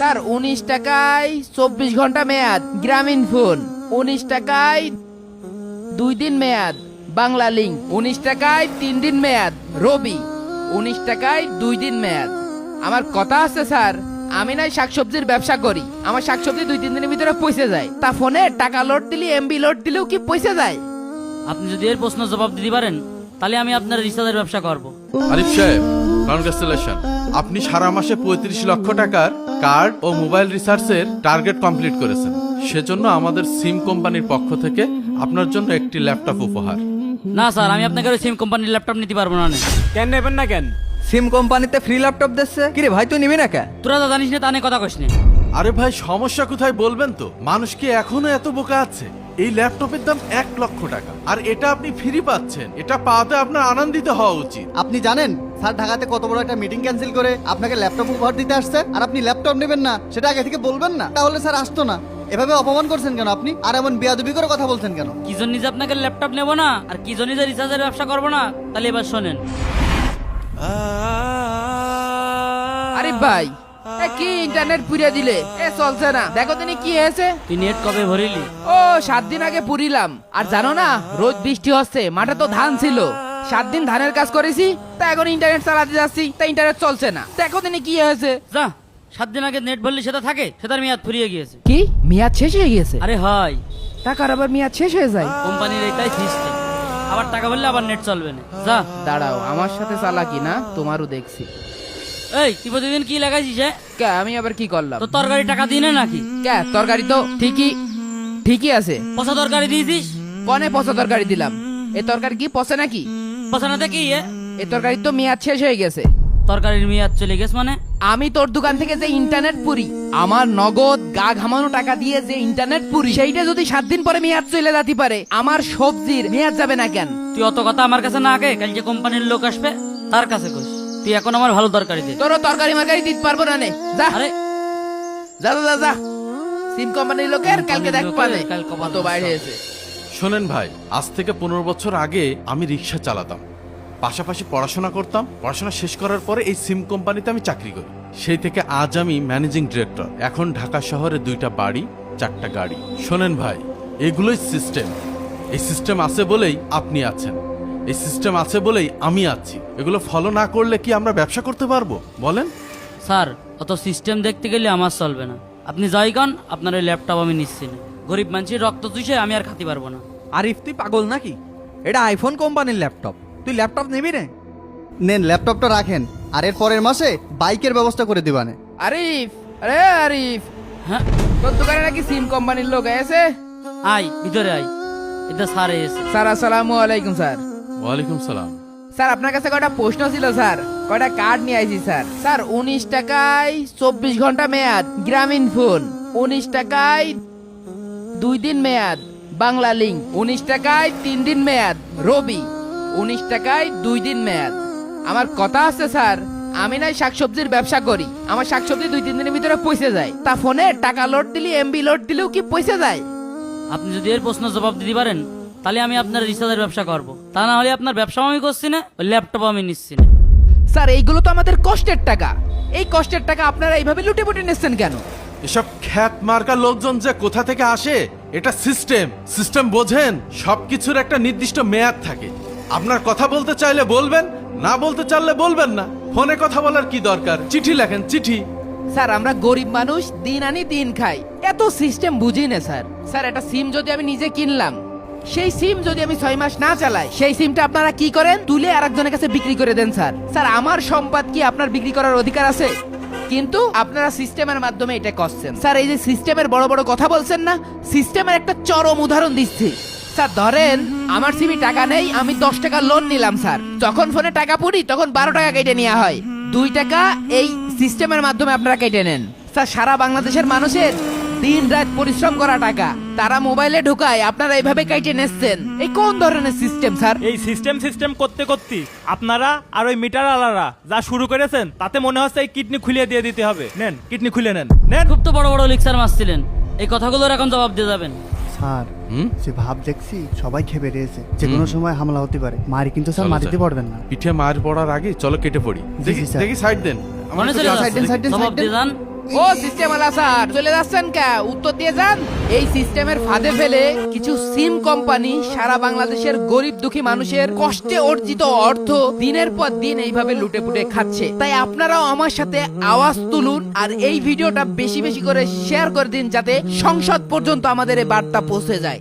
Sir উনিশ টাকায় চব্বিশ ঘণ্টা মেয়াদ গ্রামীণ ফোন। উনিশ টাকায় দুই দিন মেয়াদ বাংলা লিঙ্ক। উনিশ টাকায় তিন দিন মেয়াদ রবি। উনিশ টাকায় দুই দিন মেয়াদ। আমার কথা আছে স্যার আমি নাই শাকসবজির ব্যবসা করি। আমার শাকসবজি দুই তিন দিনের ভিতরে পয়সে যায়। তা ফোনে টাকা লোড দিলি এমবি লোড দিলেও কি পয়সে যায়? আপনি যদি এর প্রশ্ন জবাব দিতে পারেন তাহলে আমি আপনার রিচার্জের ব্যবসা করব। আরিফ সাহেব কনগ্রেচুলেশন। আপনি সারা মাসে পঁয়ত্রিশ লক্ষ টাকার কার্ড ও মোবাইল রিসার্চের টার্গেট কমপ্লিট করেছেন। সেজন্য আমাদের সিম কোম্পানির পক্ষ থেকে আপনার জন্য একটি ল্যাপটপ উপহার। না স্যার আমি আপনাকে সিম কোম্পানির ল্যাপটপ নিতে পারব না কেন নেবেন না কেন? সিম কোম্পানিতে ফ্রি ল্যাপটপ দিচ্ছে? কিরে ভাই তুই নিবি না কে? তোরা তো জানিস না তা নিয়ে কথা কইস আরে ভাই সমস্যা কোথায় বলবেন তো? মানুষ কি এখনও এত বোকা আছে? এই ল্যাপটপের দাম এক লক্ষ টাকা। আর এটা আপনি ফ্রি পাচ্ছেন। এটা পাওয়াতে আপনার আনন্দিত হওয়া উচিত। আপনি জানেন স্যার ঢাকাতে কত বড় একটা মিটিং ক্যান্সেল করে আপনাকে ল্যাপটপ উপহার দিতে আসছে? আর আপনি ল্যাপটপ নেবেন না সেটা আগে থেকে বলবেন না? তাহলে স্যার আসতো না। এভাবে অপমান করছেন কেন আপনি? আর এমন বেয়াদবি করে কথা বলছেন কেন? কি জন্য যে আপনাকে ল্যাপটপ নেব না? আর কি জন্য যে রিচার্জের ব্যবসা করব না? তাহলে এবার শোনেন। আরে ভাই কি ইন্টারনেট পুড়িয়ে দিলে? এ চলছে না। দেখো কি হয়েছে? তুই নেট কবে ভরিলি? ও সাত দিন আগে পুরিলাম আর জানো না রোজ বৃষ্টি হচ্ছে মাঠে তো ধান ছিল। সাত দিন ধানের কাজ করেছি তা এখন ইন্টারনেট চালাতে যাচ্ছি তা ইন্টারনেট চলছে না। দেখো কি হয়েছে। যা সাত দিন আগে নেট ভরলি সেটা থাকে সেটার মেয়াদ ফুরিয়ে গিয়েছে। কি? মেয়াদ শেষ হয়ে গেছে আরে হয়। টাকার আবার মেয়াদ শেষ হয়ে যায়? কোম্পানির এটাই সিস্টেম আবার টাকা বললে আবার নেট চলবে না। যা। দাঁড়াও আমার সাথে চালাকি না? তোমারও দেখছি। এই তুই প্রতিদিন কি লাগাইছিস হ্যাঁ? কে আমি আবার কি করলাম? তো তরকারি টাকা দিই না নাকি? কে তরকারি তো ঠিকই ঠিকই আছে। পচা তরকারি দিয়েছিস? কনে পচা তরকারি দিলাম। এ তরকারি কি পচে নাকি? পচা না কি এ? এ তরকারি তো মেয়াদ শেষ হয়ে গেছে। তরকারির মেয়াদ চলে গেছে মানে? আমি তোর দোকান থেকে যে ইন্টারনেট পুরি আমার নগদ গা ঘামানো টাকা দিয়ে যে ইন্টারনেট পুরি সেইটা যদি সাত দিন পরে মেয়াদ চলে যেতে পারে আমার সবজির মেয়াদ যাবে না কেন? তুই অত কথা আমার কাছে না আগে কালকে কোম্পানির লোক আসবে তার কাছে কইস। তুই এখন আমার ভালো তরকারি দে। তোরও তরকারি মারকারি দিতে পারব না নে। যা। আরে। যা যা, যা সিম কোম্পানির লোকের কালকে দেখ পাবে। কত বাইরে এসে শোনেন ভাই আজ থেকে পনেরো বছর আগে আমি রিক্সা চালাতাম। পাশাপাশি পড়াশোনা করতাম। পড়াশোনা শেষ করার পরে এই সিম কোম্পানিতে আমি চাকরি করি। সেই থেকে আজ আমি ম্যানেজিং ডিরেক্টর। এখন ঢাকা শহরে দুইটা বাড়ি চারটা গাড়ি। শোনেন ভাই এগুলোই সিস্টেম। এই সিস্টেম আছে বলেই আপনি আছেন। এই সিস্টেম আছে বলেই আমি আছি। এগুলো ফলো না করলে কি আমরা ব্যবসা করতে পারব? বলেন। স্যার অত সিস্টেম দেখতে গেলে আমার চলবে না। আপনি যাই কন আপনার ওই ল্যাপটপ আমি নিচ্ছি না। গরিব মানুষের রক্ত চুষে আমি আর খাতে পারব না। আরিফ তুই পাগল নাকি? এটা আইফোন কোম্পানির ল্যাপটপ তুই ল্যাপটপ নিবি রে? নেন ল্যাপটপটা রাখেন। আর এর পরের মাসে বাইকের ব্যবস্থা করে দিবানে। আরিফ আরে আরিফ। হ্যাঁ? তোর দোকানে নাকি সিম কোম্পানির লোক এসে আয় ভিতরে আয়। এটা স্যার এসে। স্যার আসসালামু আলাইকুম স্যার। ওয়ালাইকুম সালাম। স্যার আপনার কাছে কয়টা প্রশ্ন ছিল স্যার? কয়টা কার্ড নিয়ে আইছি স্যার? স্যার উনিশ টাকায় চব্বিশ ঘণ্টা মেয়াদ গ্রামীণ ফোন। উনিশ টাকায় দুই দিন মেয়াদ বাংলা লিঙ্ক উনিশ টাকায় তিন দিন মেয়াদ রবি। উনিশ টাকায় দুই দিন মেয়াদ। আমার কথা আছে স্যার আমি নাই শাকসবজির ব্যবসা করি। আমার শাকসবজি দুই তিন দিনের ভিতরে পয়সা যায়। তা ফোনে টাকা লোড দিলি এমবি লোড দিলেও কি পয়সা যায়? আপনি যদি এর প্রশ্ন জবাব দিতে পারেন তাহলে আমি আপনার রিচার্জের ব্যবসা করব। তা না হলে আপনার ব্যবসাও আমি করছি না ওই ল্যাপটপ আমি নিচ্ছি না। স্যার এইগুলো তো আমাদের কষ্টের টাকা। এই কষ্টের টাকা আপনারা এইভাবে লুটে পুটে নিচ্ছেন কেন? এসব খ্যাত মার্কা লোকজন যে কোথা থেকে আসে এটা সিস্টেম। সিস্টেম বোঝেন সবকিছুর একটা নির্দিষ্ট মেয়াদ থাকে। আপনার কথা বলতে চাইলে বলবেন না বলতে চাইলে বলবেন না। ফোনে কথা বলার কি দরকার? চিঠি লেখেন চিঠি। স্যার আমরা গরিব মানুষ দিন আনি দিন খাই। এত সিস্টেম বুঝি না স্যার। স্যার একটা সিম যদি আমি নিজে কিনলাম সেই সিম যদি আমি ছয় মাস না চালাই, সেই সিমটা আপনারা কি করেন? তুলে আরেকজনের কাছে বিক্রি করে দেন, স্যার। স্যার, আমার সম্পদ কি আপনার বিক্রি করার অধিকার আছে? কিন্তু আপনারা সিস্টেমের মাধ্যমে এটা করছেন। স্যার, এই যে সিস্টেমের বড় বড় কথা বলছেন না, সিস্টেমের একটা চরম উদাহরণ দিচ্ছি। স্যার, ধরেন আমার সিমি টাকা নেই, আমি দশ টাকা লোন নিলাম, স্যার। যখন ফোনে টাকা পুরি, তখন বারো টাকা কেটে নেওয়া হয়। দুই টাকা এই সিস্টেমের মাধ্যমে আপনারা কেটে নেন। স্যার, সারা বাংলাদেশের মানুষের দিন রাত পরিশ্রম করা টাকা। তারা মোবাইলে ঢুকায় আপনারা এইভাবে কেটে নিচ্ছেন। এই কোন ধরনের সিস্টেম স্যার? এই সিস্টেম সিস্টেম করতে করতে আপনারা আর ওই মিটার আলারা যা শুরু করেছেন তাতে মনে হচ্ছে এই কিডনি খুলিয়ে দিয়ে দিতে হবে। নেন কিডনি খুলে নেন। নেন। খুব তো বড় বড় লিক্সার মারছিলেন। এই কথাগুলোর এখন জবাব দিয়ে যাবেন। স্যার হুম? যে ভাব দেখছি সবাই খেপে রয়েছে। যে কোনো সময় হামলা হতে পারে। মারি কিন্তু স্যার মাটিতে। পড়বেন না। পিঠে মার পড়ার আগে চলো কেটে পড়ি। দেখি দেখি সাইড দেন। মনে সাইড দেন, সাইড দেন, জবাব সাইড দেন। দিয়ে যান। ও সিস্টেম আলা স্যার, চলে যাচ্ছেন কে? উত্তর দিয়ে যান। এই সিস্টেমের ফাঁদে ফেলে কিছু সিম কোম্পানি সারা বাংলাদেশের গরিব দুঃখী মানুষের কষ্টে অর্জিত অর্থ দিনের পর দিন এইভাবে লুটে পুটে খাচ্ছে। তাই আপনারাও আমার সাথে আওয়াজ তুলুন আর এই ভিডিওটা বেশি বেশি করে শেয়ার করে দিন যাতে সংসদ পর্যন্ত আমাদের এই বার্তা পৌঁছে যায়।